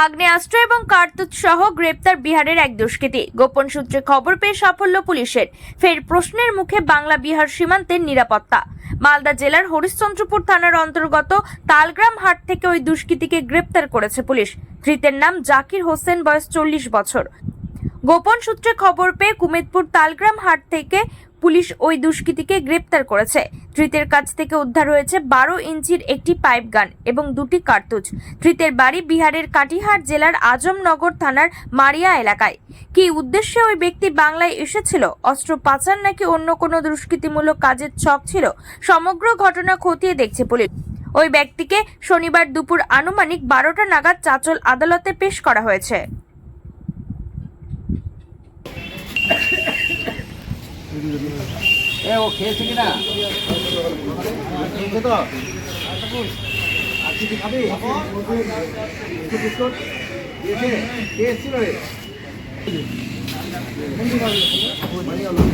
আগ্নেয়াস্ত্র এবং কার্তুজ সহ গ্রেপ্তার বিহারের এক দুষ্কৃতী। গোপন সূত্রে খবর পেয়ে সাফল্য পুলিশের। ফের প্রশ্নের মুখে বাংলা বিহার সীমান্তের নিরাপত্তা। মালদা জেলার হরিশ্চন্দ্রপুর থানার অন্তর্গত তালগ্রাম হাট থেকে ওই দুষ্কৃতীকে গ্রেপ্তার করেছে পুলিশ। ধৃতের নাম জাকির হোসেন, বয়স চল্লিশ বছর। গোপন সূত্রে খবর পেয়ে কুমেদপুর তালগ্রাম হাট থেকে পুলিশ ওই দুষ্কৃতীকে গ্রেপ্তার করেছে। ধৃতের কাছ থেকে উদ্ধার হয়েছে বারো ইঞ্চির একটি পাইপ গান এবং দুটি কার্তুজ। ধৃতের বাড়ি বিহারের কাটিহার জেলার আজমনগর থানার মারিয়া এলাকায়। কী উদ্দেশ্যে ওই ব্যক্তি বাংলায় এসেছিল? অস্ত্র পাচার নাকি অন্য কোনো দুষ্কৃতিমূলক কাজের ছক ছিল? সমগ্র ঘটনা খতিয়ে দেখছে পুলিশ। ওই ব্যক্তিকে শনিবার দুপুর আনুমানিক বারোটা নাগাদ চাচল আদালতে পেশ করা হয়েছে। এ, ও খেয়েছে কিনা? খেয়েছে তো? আর কিছু খাবি? বিস্কুট? দিয়েছে কে এসেছিল রে? কোন